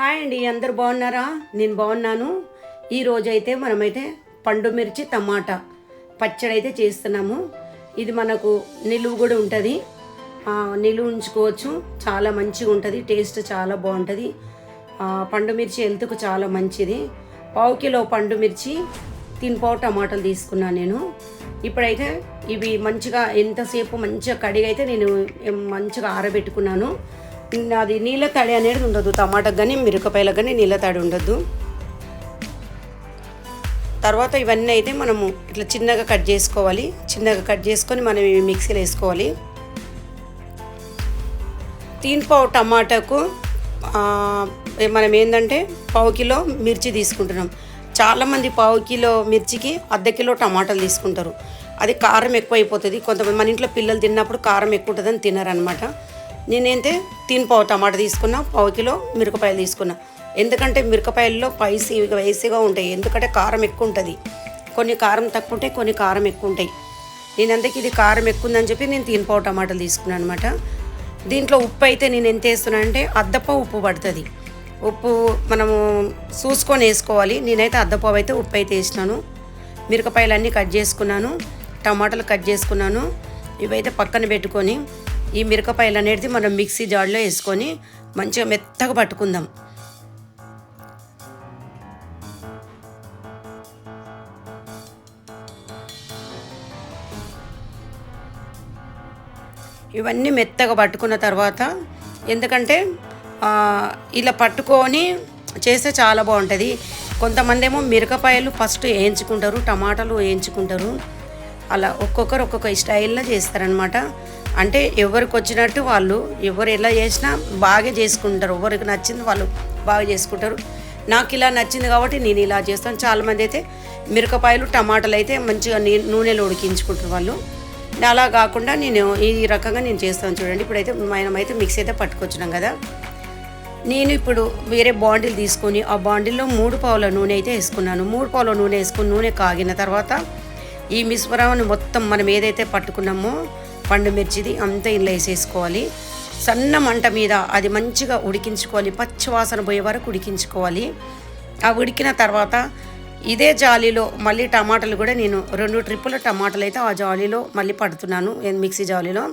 Hi అండి అందరు బాగున్నారా? నేను బాగున్నాను. ఈరోజైతే మనమైతే పండు మిర్చి టమాటా పచ్చడి అయితే చేస్తున్నాము. ఇది మనకు నిలువు కూడా ఉంటుంది. నిలువ ఉంచుకోవచ్చు. చాలా మంచిగా ఉంటుంది. టేస్ట్ చాలా బాగుంటుంది. పండు మిర్చి హెల్త్కు చాలా మంచిది. పావు కిలో పండు మిర్చి తినిపావు టమాటాలు తీసుకున్నాను నేను. ఇప్పుడైతే ఇవి మంచిగా ఎంతసేపు మంచిగా కడిగి అయితే నేను మంచిగా ఆరబెట్టుకున్నాను. అది నీళ్ళ తడి అనేది ఉండదు. టమాటాకు కానీ మిరపకాయలకు కానీ నీళ్ళ తడి ఉండదు. తర్వాత ఇవన్నీ అయితే మనము ఇట్లా చిన్నగా కట్ చేసుకోవాలి. చిన్నగా కట్ చేసుకొని మనం ఇవి మిక్సీలో వేసుకోవాలి. తీన్ పావు టమాటాకు మనం ఏంటంటే పావు కిలో మిర్చి తీసుకుంటున్నాం. చాలామంది పావు కిలో మిర్చికి అర్ధ కిలో టమాటాలు తీసుకుంటారు. అది కారం ఎక్కువ అయిపోతుంది కొంతమంది మన ఇంట్లో పిల్లలు తిన్నప్పుడు కారం ఎక్కువ ఉంటుందని తినరనమాట నేనైతే తీన్ పావు టమాటా తీసుకున్నా పావు కిలో మిరపకాయలు తీసుకున్నా. ఎందుకంటే మిరపకాయల్లో పైసి వేసిగా ఉంటాయి. ఎందుకంటే కారం ఎక్కువ ఉంటుంది కొన్ని కారం తక్కువ ఉంటాయి కొన్ని కారం ఎక్కువ ఉంటాయి నేను అందుకే ఇది కారం ఎక్కువ ఉందని చెప్పి నేను తీన్ పావు టమాటాలు తీసుకున్నాను అనమాట దీంట్లో ఉప్పు అయితే నేను ఎంత వేస్తున్నా అంటే అద్దపావు ఉప్పు పడుతుంది. ఉప్పు మనము చూసుకొని వేసుకోవాలి. నేనైతే అద్దపావు అయితే ఉప్పు అయితే వేసినాను. మిరపకాయలన్నీ కట్ చేసుకున్నాను. టమాటాలు కట్ చేసుకున్నాను. ఇవైతే పక్కన పెట్టుకొని ఈ మిరపకాయలు అనేది మనం మిక్సీ జార్లో వేసుకొని మంచిగా మెత్తగా పట్టుకుందాం. ఇవన్నీ మెత్తగా పట్టుకున్న తర్వాత ఎందుకంటే ఇలా పట్టుకొని చేస్తే చాలా బాగుంటుంది. కొంతమంది ఏమో మిరపకాయలు ఫస్ట్ వేయించుకుంటారు టమాటాలు వేయించుకుంటారు. అలా ఒక్కొక్కరు ఒక్కొక్క స్టైల్లో చేస్తారనమాట అంటే ఎవరికి వచ్చినట్టు వాళ్ళు ఎవరు ఎలా చేసినా బాగా చేసుకుంటారు. ఎవరికి నచ్చింది వాళ్ళు బాగా చేసుకుంటారు. నాకు ఇలా నచ్చింది కాబట్టి నేను ఇలా చేస్తాను. చాలామంది అయితే మిరపకాయలు టమాటాలు అయితే మంచిగా నీ నూనెలో ఉడికించుకుంటారు వాళ్ళు. అలా కాకుండా నేను ఈ రకంగా నేను చేస్తాను చూడండి. ఇప్పుడైతే మనం అయితే మిక్సీ అయితే పట్టుకొచ్చినాం కదా. నేను ఇప్పుడు వేరే బాండిల్ తీసుకొని ఆ బాండిల్లో మూడు పావుల నూనె అయితే వేసుకున్నాను. మూడు పావుల నూనె వేసుకుని నూనె కాగిన తర్వాత ఈ మిశ్రమాన్ని మొత్తం మనం ఏదైతే పట్టుకున్నామో పండు మిర్చిది అంతా ఇలా వేసేసుకోవాలి. సన్న మంట మీద అది మంచిగా ఉడికించుకోవాలి. పచ్చివాసన పోయే వరకు ఉడికించుకోవాలి. ఆ ఉడికిన తర్వాత ఇదే జాలీలో మళ్ళీ టమాటాలు కూడా నేను రెండు ట్రిప్పుల టమాటాలు అయితే ఆ జాలీలో మళ్ళీ పడుతున్నాను. మిక్సీ జాలీలో.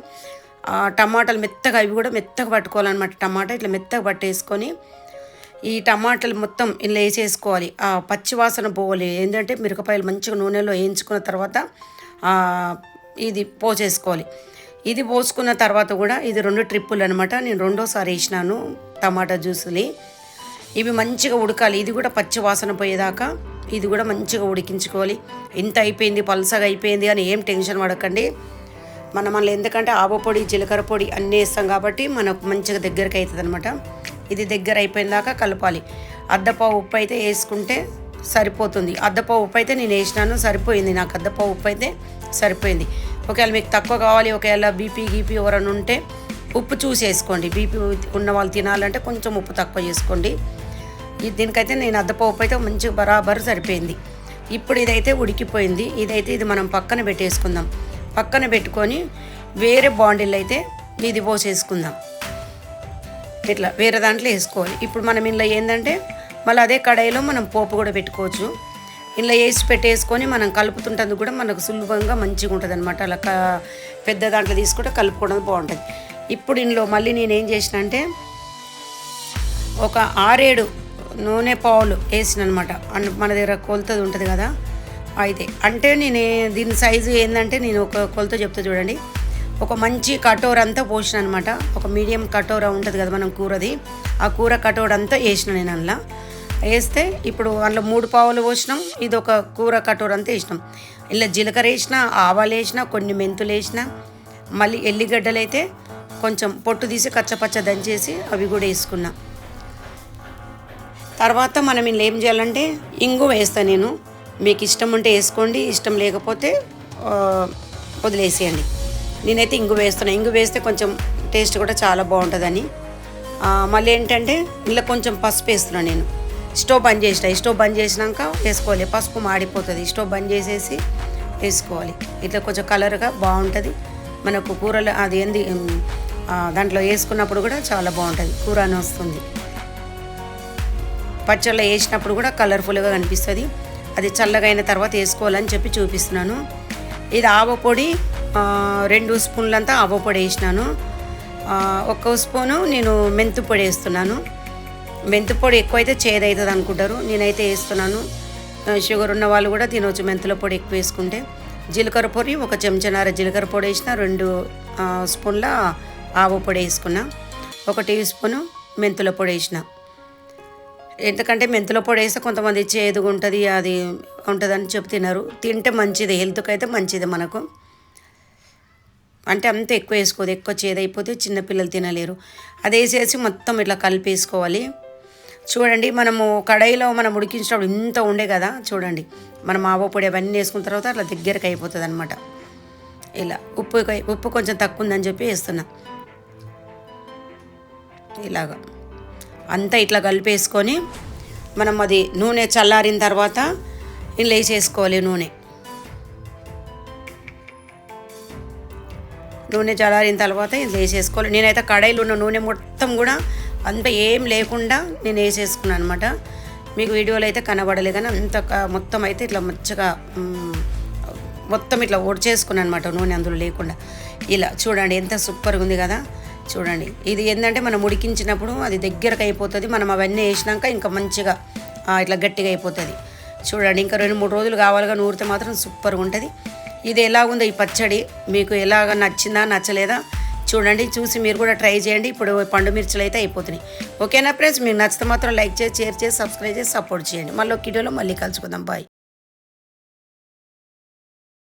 ఆ టమాటాలు మెత్తగా అవి కూడా మెత్తగా పట్టుకోవాలన్నమాట టమాటా. ఇట్లా మెత్తగా పట్టేసుకొని ఈ టమాటాలు మొత్తం ఇలా వేసేసుకోవాలి. ఆ పచ్చివాసన పోవాలి. ఏంటంటే మిరపకాయలు మంచిగా నూనెలో వేయించుకున్న తర్వాత ఇది పోసేసుకోవాలి ఇది పోసుకున్న తర్వాత కూడా ఇది రెండు ట్రిప్పులు అనమాట నేను రెండోసారి వేసినాను టమాటా జ్యూస్ని. ఇవి మంచిగా ఉడకాలి. ఇది కూడా పచ్చి వాసన పోయేదాకా ఇది కూడా మంచిగా ఉడికించుకోవాలి. ఇంత అయిపోయింది పలసగా అయిపోయింది అని ఏం టెన్షన్ పడకండి. మనం మళ్ళీ ఎందుకంటే ఆవ పొడి జీలకర్ర పొడి అన్నీ వేస్తాం కాబట్టి మనకు మంచిగా దగ్గరికి అవుతుంది అనమాట ఇది దగ్గర అయిపోయిన దాకా కలపాలి. అద్దపావు ఉప్పు అయితే వేసుకుంటే సరిపోతుంది. అద్దపావు ఉప్పు అయితే నేను వేసినాను సరిపోయింది. నాకు అద్దపావు ఉప్పు అయితే సరిపోయింది. ఒకవేళ మీకు తక్కువ కావాలి ఒకవేళ బీపీ గీపీ ఎవరైనా ఉంటే ఉప్పు చూసి వేసుకోండి. బీపీ ఉన్న వాళ్ళు తినాలంటే కొంచెం ఉప్పు తక్కువ చేసుకోండి. దీనికైతే నేను అద్దపావు ఉప్పు అయితే మంచిగా బరాబర్ సరిపోయింది. ఇప్పుడు ఇదైతే ఉడికిపోయింది. ఇదైతే ఇది మనం పక్కన పెట్టేసుకుందాం. పక్కన పెట్టుకొని వేరే బాండిల్ అయితే ఇది పోసేసుకుందాం. ఇట్లా వేరే దాంట్లో వేసుకోవాలి. ఇప్పుడు మనం ఇందులో ఏంటంటే మళ్ళీ అదే కడాయిలో మనం పోపు కూడా పెట్టుకోవచ్చు. ఇలా వేసి పెట్టేసుకొని మనం కలుపుతుంటుంది కూడా మనకు సులభంగా మంచిగా ఉంటుంది అనమాట అలా పెద్ద దాంట్లో తీసుకుంటే కలుపుకోవడం బాగుంటుంది. ఇప్పుడు ఇందులో మళ్ళీ నేను ఏం చేసిన అంటే ఒక ఆరేడు నూనె పావులు వేసిన అనమాట మన దగ్గర కొలతది ఉంటుంది కదా అయితే అంటే నేను దీని సైజు ఏంటంటే నేను ఒక కొలత చెప్తా చూడండి. ఒక మంచి కటోర అంతా పోసిన అనమాట ఒక మీడియం కటోర ఉంటుంది కదా మనం కూరది. ఆ కూర కటోర అంతా వేసిన నేను అందులో. వేస్తే ఇప్పుడు అందులో మూడు పావులు పోసినాం. ఇది ఒక కూర కటోర అంతా వేసినాం. ఇలా జీలకర్ర వేసిన ఆవాలు వేసిన కొన్ని మెంతులు వేసిన మళ్ళీ ఎల్లిగడ్డలు అయితే కొంచెం పొట్టు తీసి కచ్చపచ్చ దంచేసి అవి కూడా వేసుకున్నా. తర్వాత మనం ఇలా ఏం చేయాలంటే ఇంగు వేస్తాను నేను. మీకు ఇష్టం ఉంటే వేసుకోండి ఇష్టం లేకపోతే వదిలేసేయండి. నేనైతే ఇంగు వేస్తున్నా. ఇంగు వేస్తే కొంచెం టేస్ట్ కూడా చాలా బాగుంటుందని. మళ్ళీ ఏంటంటే ఇలా కొంచెం పసుపు వేస్తున్నాను నేను. స్టవ్ బంద్ చేసిన స్టవ్ బంద్ చేసినాక వేసుకోవాలి. పసుపు మాడిపోతుంది. స్టవ్ బంద్ చేసేసి వేసుకోవాలి. ఇట్లా కొంచెం కలర్గా బాగుంటుంది. మనకు కూరలు అది ఏంది దాంట్లో వేసుకున్నప్పుడు కూడా చాలా బాగుంటుంది. కూర అని వస్తుంది. పచ్చళ్ళ వేసినప్పుడు కూడా కలర్ఫుల్గా కనిపిస్తుంది. అది చల్లగా అయిన తర్వాత వేసుకోవాలని చెప్పి చూపిస్తున్నాను. ఇది ఆవపొడి రెండు స్పూన్లంతా ఆవపొడి వేసినాను. ఒక్క స్పూను నేను మెంతు పొడి వేస్తున్నాను. మెంతి పొడి ఎక్కువైతే చేదవుతుంది అనుకుంటారు. నేనైతే వేస్తున్నాను. షుగర్ ఉన్న వాళ్ళు కూడా తినవచ్చు మెంతుల పొడి ఎక్కువ వేసుకుంటే. జీలకర్ర పొడి ఒక చెంచనార జీలకర్ర పొడి వేసిన రెండు స్పూన్ల ఆవు పొడి వేసుకున్నా. ఒక టీ స్పూను మెంతుల పొడి వేసిన. ఎందుకంటే మెంతుల పొడి వేస్తే కొంతమంది చేదుగా ఉంటుంది అది ఉంటుందని చెప్పి తినరు. తింటే మంచిది హెల్త్కి అయితే మంచిది మనకు. అంటే అంత ఎక్కువ వేసుకోదు ఎక్కువ చేదైపోతే చిన్నపిల్లలు తినలేరు. అది వేసేసి మొత్తం ఇట్లా కలిపేసుకోవాలి చూడండి మనము కడాయిలో మనం ఉడికించినప్పుడు ఇంత ఉండే కదా చూడండి. మనం ఆవ పొడి అవన్నీ వేసుకున్న తర్వాత అట్లా దగ్గరకు అయిపోతుంది అనమాట ఇలా ఉప్పు ఉప్పు కొంచెం తక్కువ ఉందని చెప్పి వేస్తున్నా. ఇలాగా. అంతా ఇట్లా కలిపేసుకొని మనం అది నూనె చల్లారిన తర్వాత ఇలా వేసేసుకోవాలి నూనె. నూనె చల్లారిన తర్వాత ఇది వేసేసుకోవాలి నేనైతే కడాయిలో ఉన్న నూనె మొత్తం కూడా అంత ఏం లేకుండా నేను వేసేసుకున్నాను అనమాట మీకు వీడియోలో అయితే కనబడలే కానీ అంత క- మొత్తం అయితే ఇట్లా మంచిగా మొత్తం ఇట్లా ఒడిచేసుకున్నాను అనమాట నూనె అందులో లేకుండా. ఇలా చూడండి ఎంత సూపర్గా ఉంది కదా. చూడండి ఇది ఏంటంటే మనం ఉడికించినప్పుడు అది దగ్గరకు అయిపోతుంది. మనం అవన్నీ వేసినాక ఇంకా మంచిగా ఇట్లా గట్టిగా అయిపోతుంది. చూడండి ఇంకా రెండు మూడు రోజులు కావాలిగా నూరితే మాత్రం సూపర్గా ఉంటుంది. ఇది ఎలా ఉందో ఈ పచ్చడి మీకు ఎలాగ నచ్చిందా నచ్చలేదా చూడండి చూసి మీరు కూడా ట్రై చేయండి. ఇప్పుడు పండు మిర్చిలు అయితే అయిపోతున్నాయి. ఓకేనా ఫ్రెండ్స్? మీకు నచ్చితే మాత్రం లైక్ చేసి షేర్ చేసి సబ్స్క్రైబ్ చేసి సపోర్ట్ చేయండి. మళ్ళీ ఒక వీడియోలో మళ్ళీ కలుసుకుందాం. బాయ్.